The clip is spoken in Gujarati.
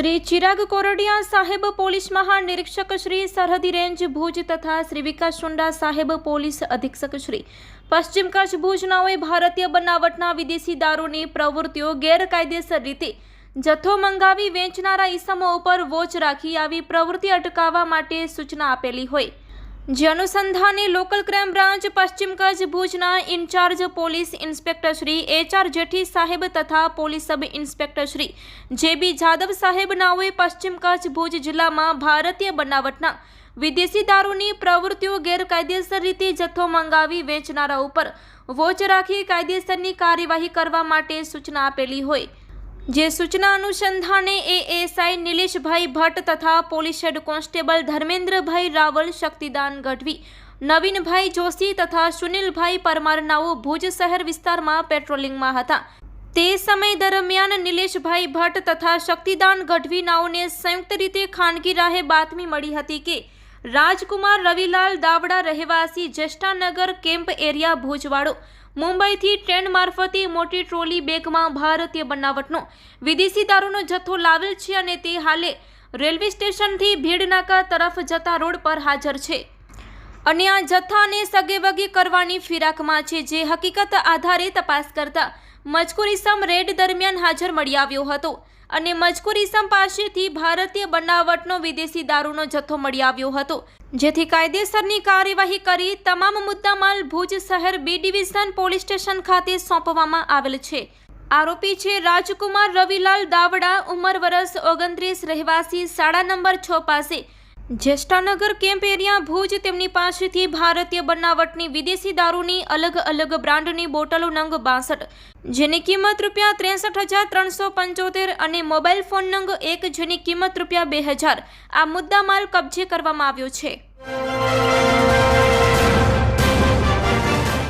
શ્રી ચિરાગ કોરડિયા સાહેબ પોલીસ મહાનિરીક્ષક શ્રી સરહદી રેન્જ ભુજ તથા શ્રી વિકાસ સુંડા સાહેબ પોલીસ અધિક્ષક શ્રી પશ્ચિમ કચ્છ ભુજનાઓએ ભારતીય બનાવટના વિદેશી દારૂની પ્રવૃત્તિઓ ગેરકાયદેસર રીતે જથ્થો મંગાવી વેચનારા ઈસમો ઉપર વોચ રાખી આવી પ્રવૃત્તિ અટકાવવા માટે સૂચના આપેલી હોય. જે અનુસંધાને લોકલ ક્રાઇમ બ્રાન્ચ પશ્ચિમ કચ્છ ભુજના incharge police inspector Shri H R Jethi સાહેબ તથા પોલીસ સબ ઇન્સ્પેક્ટર શ્રી જે બી જાદવ સાહેબ નાઓએ પશ્ચિમ કચ્છ ભુજ જિલ્લામાં ભારતીય બનાવટના વિદેશી દારૂની પ્રવૃત્તિઓ ગેરકાયદેસર રીતે જથ્થો મંગાવી વેચનારા ઉપર વોચ રાખી કાયદેસરની કાર્યવાહી કરવા માટે સૂચના આપેલી હોય. જે સૂચના અનુસંધાને એએસઆઈ નિલેશભાઈ ભટ્ટ તથા police head constable Dharmendrabhai Raval Shaktidan Gadhvi, Navinbhai Joshi તથા સુનિલભાઈ પરમાર નાઓ ભુજ શહેર વિસ્તારમાં પેટ્રોલિંગમાં હતા. તે સમય દરમિયાન નિલેશભાઈ ભટ્ટ તથા શક્તિદાન ગઢવી નાઓને સંયુક્ત રીતે ખાનગી રાહે બાતમી મળી હતી કે રાજકુમાર રવિલાલ દાવડા રહેવાસી જ્યેષ્ઠાનગર કેમ્પ એરિયા ભુજવાડો મુંબઈથી ટ્રેન મારફતે મોટી ટ્રોલી બેગમાં ભારતીય બનાવટનો. વિદેશી દારૂનો જથ્થો લાવેલ છે અને તે હાલે. રેલવે સ્ટેશનથી ભીડનાકા તરફ જતા રોડ પર હાજર છે. અને આ જથ્થાને સગેવગી કરવાની ફિરાકમાં છે, જે હકીકત આધારે તપાસ કરતા મજકુરિસમ રેડ દરમિયાન હાજર મળી આવ્યો હતો અને મજકુરિસમ પાસેથી ભારતીય બનાવટનો વિદેશી દારૂનો જથ્થો મળી આવ્યો હતો, જેથી કાયદેસરની કાર્યવાહી કરી તમામ મુદ્દામાલ ભુજ શહેર બી ડિવિઝન પોલીસ સ્ટેશન ખાતે સોંપવામાં આવેલ છે. આરોપી છે રાજકુમાર રવિલાલ દાવડા, ઉંમર વરસ ઓગણત્રીસ, રહેવાસી, શાળા નંબર છ પાસે જ્યેષ્ઠાનગર કેમ્પ એરિયા ભુજ તેમની પાસેથી ભારતીય બનાવટની વિદેશી દારૂની અલગ અલગ બ્રાન્ડની બોટલો નંગ બાસઠ, જેની કિંમત રૂપિયા ત્રેસઠ હજાર ત્રણસો પંચોતેર અને મોબાઈલ ફોન નંગ એક જેની કિંમત રૂપિયા બે હજાર આ મુદ્દામાલ કબજે કરવામાં આવ્યો છે.